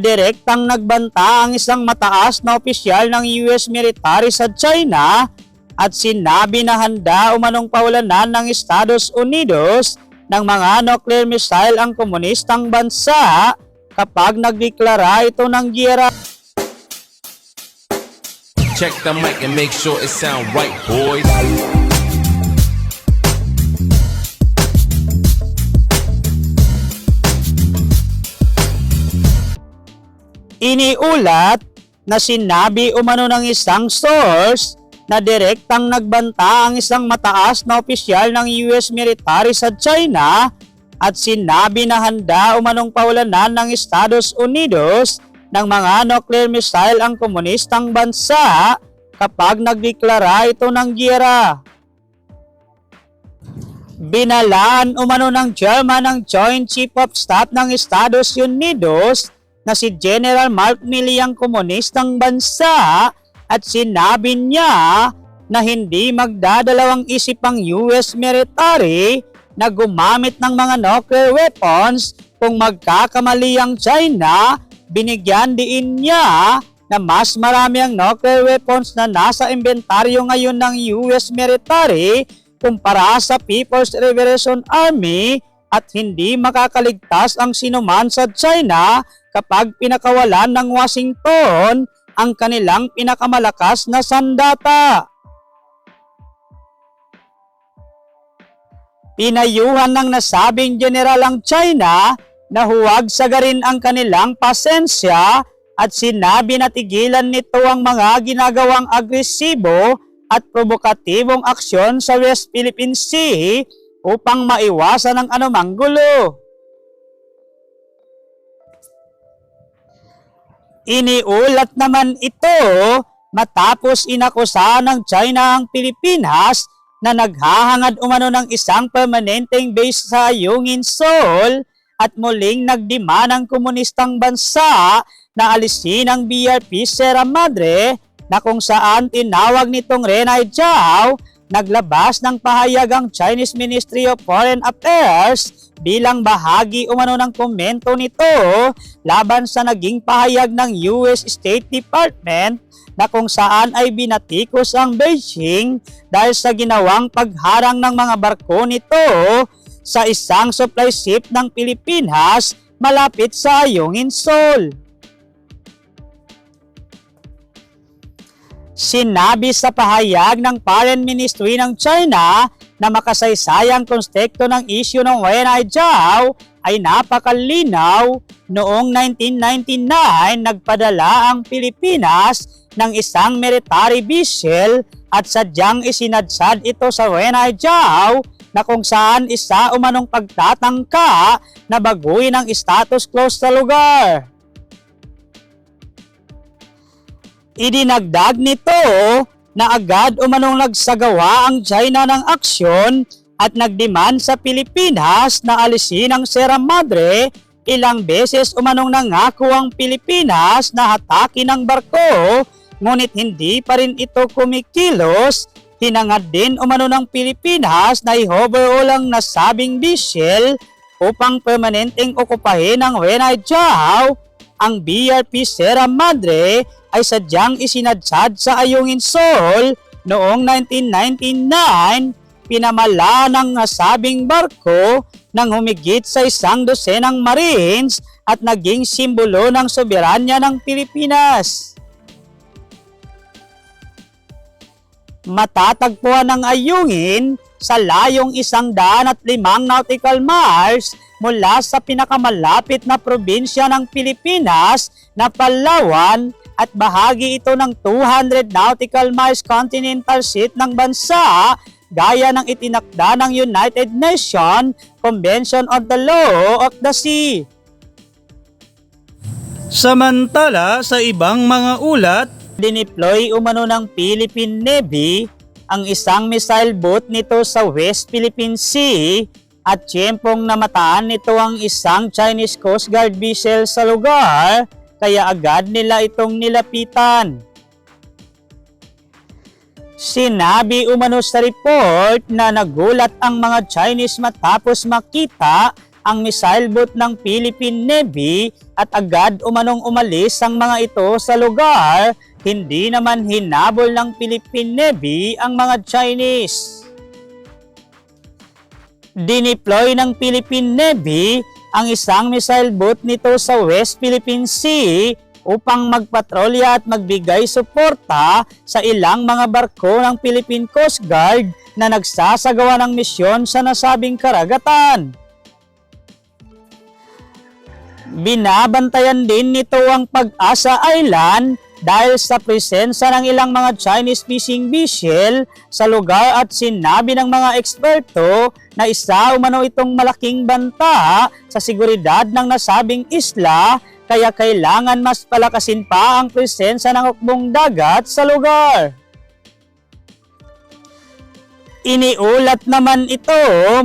Direktang nagbanta ang isang mataas na opisyal ng US military sa China at sinabi na handa umanong paulanan ng Estados Unidos ng mga nuclear missile ang komunistang bansa kapag nagdeklara ito ng giyera. Check the mic and make sure it sound right, boys. Iniulat na sinabi umano ng isang source na direktang nagbanta ang isang mataas na opisyal ng US military sa China at sinabi na handa umanong paulanan ng Estados Unidos ng mga nuclear missile ang komunistang bansa kapag nagdeklara ito ng giyera. Binalaan umano ng German ang Joint Chief of Staff ng Estados Unidos na si General Mark Milley ang komunistang bansa at sinabi niya na hindi magdadalawang isip ang US military na gumamit ng mga nuclear weapons kung magkakamali ang China, binigyan diin niya na mas marami ang nuclear weapons na nasa inventaryo ngayon ng US military kumpara sa People's Liberation Army at hindi makakaligtas ang sinuman sa China kapag pinakawalan ng Washington ang kanilang pinakamalakas na sandata. Pinayuhan ng nasabing general ang China na huwag sagarin ang kanilang pasensya at sinabi na tigilan nito ang mga ginagawang agresibo at provokatibong aksyon sa West Philippine Sea upang maiwasan ang anumang gulo. Iniulat naman ito matapos inakusahan ng China ang Pilipinas na naghahangad umano ng isang permanenteng base sa Yungin Seoul at muling nagdima ng komunistang bansa na alisin ang BRP Sierra Madre na kung saan tinawag nitong Renai Jiao naglabas ng pahayag ang Chinese Ministry of Foreign Affairs bilang bahagi umano ng komento nito laban sa naging pahayag ng US State Department na kung saan ay binatikos ang Beijing dahil sa ginawang pagharang ng mga barko nito sa isang supply ship ng Pilipinas malapit sa Ayungin Seoul. Sinabi sa pahayag ng Foreign Ministry ng China na makasaysayang konstekto ng isyu ng Wenai Jiao ay napakalinaw noong 1999 nagpadala ang Pilipinas ng isang military vessel at sadyang isinadsad ito sa Wenai Jiao na kung saan isa umanong pagtatangka na baguhin ang status quo sa lugar. Idinagdag nito na agad umanong nagsagawa ang China ng aksyon at nagdemand sa Pilipinas na alisin ang Sierra Madre ilang beses umanong nangako ang Pilipinas na hatakin ang barko ngunit hindi pa rin ito kumikilos. Hinangad din umano ng Pilipinas na i-overhaul ang nasabing vessel upang permanenteng okupahin ng Wenai Jiao ang BRP Sierra Madre ay sadyang isinadsad sa Ayungin Seoul noong 1999 pinamala ng nasabing barko ng humigit sa isang dosenang Marines at naging simbolo ng soberanya ng Pilipinas. Matatagpuan ng ayungin sa layong isang daan at limang nautical miles mula sa pinakamalapit na probinsya ng Pilipinas na Palawan at bahagi ito ng 200 nautical miles continental sheet ng bansa gaya ng itinakda ng United Nations Convention on the Law of the Sea. Samantala sa ibang mga ulat, dineploy umano ng Philippine Navy ang isang missile boat nito sa West Philippine Sea at tiyempong namataan nito ang isang Chinese Coast Guard vessel sa lugar kaya agad nila itong nilapitan. Sinabi umano sa report na nagulat ang mga Chinese matapos makita ang missile boat ng Philippine Navy at agad umanong umalis ang mga ito sa lugar, hindi naman hinabol ng Philippine Navy ang mga Chinese. Dineploy ng Philippine Navy ang isang missile boat nito sa West Philippine Sea upang magpatrolya at magbigay suporta sa ilang mga barko ng Philippine Coast Guard na nagsasagawa ng misyon sa nasabing karagatan. Binabantayan din nito ang Pag-asa Island dahil sa presensya ng ilang mga Chinese fishing vessel sa lugar at sinabi ng mga eksperto na isa umano itong malaking banta sa seguridad ng nasabing isla kaya kailangan mas palakasin pa ang presensya ng hukbong dagat sa lugar. Iniulat naman ito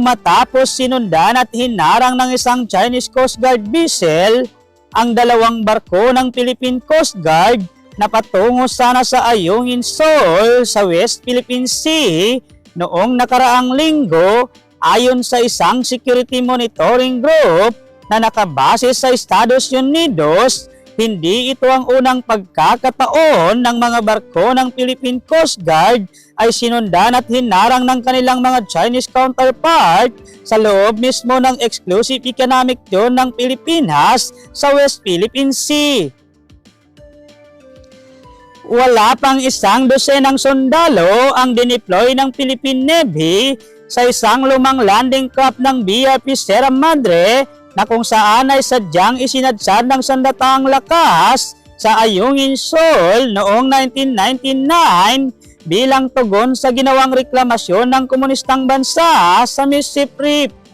matapos sinundan at hinarang ng isang Chinese Coast Guard vessel ang dalawang barko ng Philippine Coast Guard na patungo sana sa Ayungin Shoal sa West Philippine Sea noong nakaraang linggo ayon sa isang security monitoring group na nakabase sa Estados Unidos, hindi ito ang unang pagkakataon ng mga barko ng Philippine Coast Guard ay sinundan at hinarang ng kanilang mga Chinese counterpart sa loob mismo ng exclusive economic zone ng Pilipinas sa West Philippine Sea. Wala pang isang dosenang sundalo ang dineploy ng Philippine Navy sa isang lumang landing craft ng BRP Sierra Madre na kung saan ay sadyang isinadsad ng sandataang lakas sa Ayungin Shoal noong 1999 bilang tugon sa ginawang reklamasyon ng komunistang bansa sa Mississippi.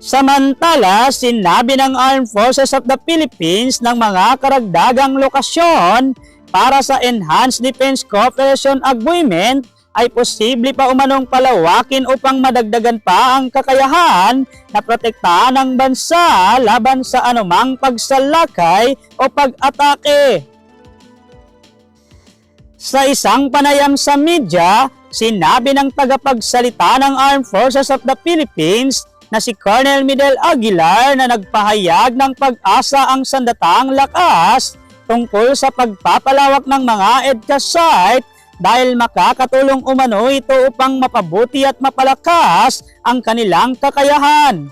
Samantala, sinabi ng Armed Forces of the Philippines ng mga karagdagang lokasyon para sa Enhanced Defense Cooperation Agreement ay posible pa umanong palawakin upang madagdagan pa ang kakayahan na protektahan ng bansa laban sa anumang pagsalakay o pag-atake. Sa isang panayam sa media, sinabi ng tagapagsalita ng Armed Forces of the Philippines na si Colonel Midel Aguilar na nagpahayag ng pag-asa ang sandataang lakas tungkol sa pagpapalawak ng mga EDCA site dahil makakatulong umano ito upang mapabuti at mapalakas ang kanilang kakayahan.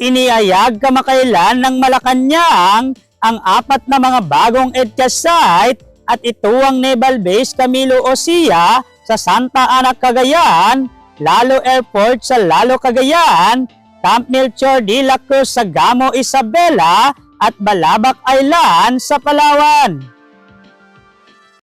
Iniayag kamakailan ng Malacanang ang apat na mga bagong EDCA site at ito ang Naval Base Camilo Osia sa Santa Ana, Cagayan, Lalo Airport sa Lalo, Cagayan, Camp Melchor de la Cruz sa Gamo, Isabela at Balabac Island sa Palawan.